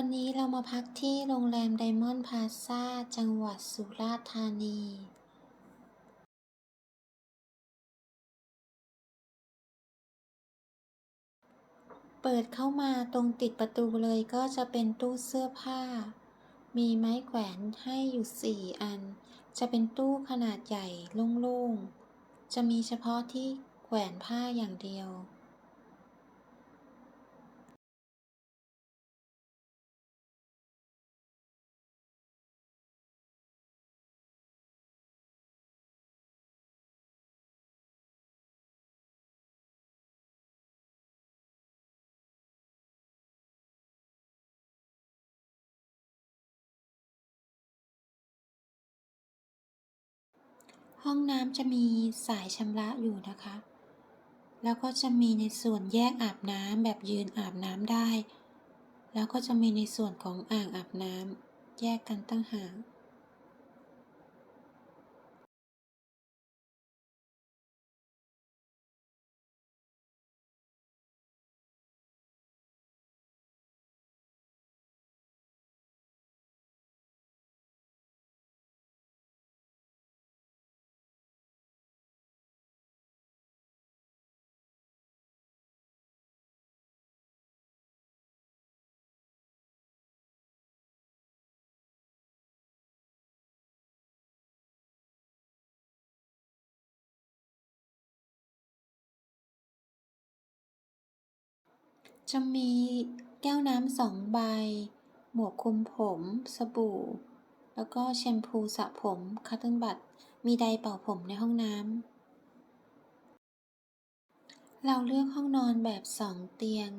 วันนี้เรามาพักที่โรงแรมไดมอนด์พาซาจังหวัดสุราษฎร์ธานี เปิดเข้ามาตรงติดประตูเลยก็จะเป็นตู้เสื้อผ้า มีไม้แขวนให้อยู่สี่อัน จะเป็นตู้ขนาดใหญ่โล่งๆ จะมีเฉพาะที่แขวนผ้าอย่างเดียว ห้องน้ำจะมีสายชำระอยู่นะคะ แล้วก็จะมีในส่วนแยกอาบน้ำแบบยืนอาบน้ำได้ แล้วก็จะมีในส่วนของอ่างอาบน้ำแยกกันตั้งหาก จะมีแก้วน้ำสองใบ หมวกคลุมผม สบู่ แล้วก็แชมพูสระผมคัตเติ้ลบัตมีไดร์เป่าผมในห้องน้ำ เราเลือกห้องนอนแบบสองเตียง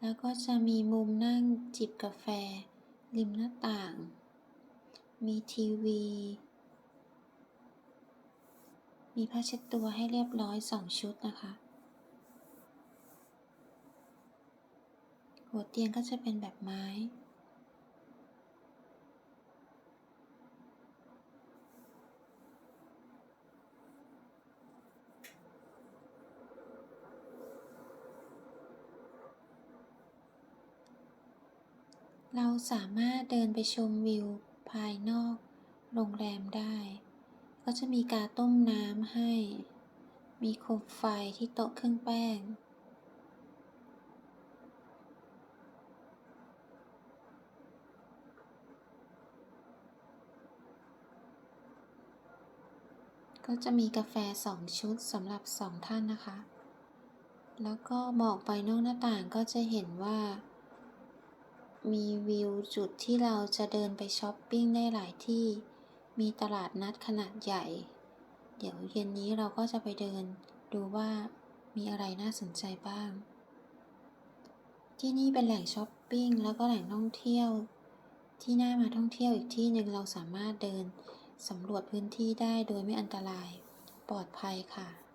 แล้วก็จะมีมุมนั่งจิบกาแฟ ริมหน้าต่าง มีทีวี มีผ้าเช็ดตัวให้เรียบร้อยสองชุดนะคะ หัวเตียงก็จะเป็นแบบไม้ เราสามารถเดินไปชมวิวภายนอก โรงแรมได้ ก็จะมีกาต้มน้ำให้ มีโคมไฟที่โต๊ะเครื่องแป้ง ก็จะมีกาแฟสองชุดสำหรับสองท่านนะคะ แล้วก็มองไปนอกหน้าต่างก็จะเห็นว่า มีวิวจุดที่เราจะเดินไปช้อปปิ้งได้หลายที่ มีตลาดนัดขนาดใหญ่ เดี๋ยวเย็นนี้เราก็จะไปเดินดูว่ามีอะไรน่าสนใจบ้าง ที่นี่เป็นแหล่งช้อปปิ้งแล้วก็แหล่งท่องเที่ยว ที่น่ามาท่องเที่ยวอีกที่หนึ่งเราสามารถเดิน สำรวจพื้นที่ได้โดยไม่อันตราย ปลอดภัยค่ะ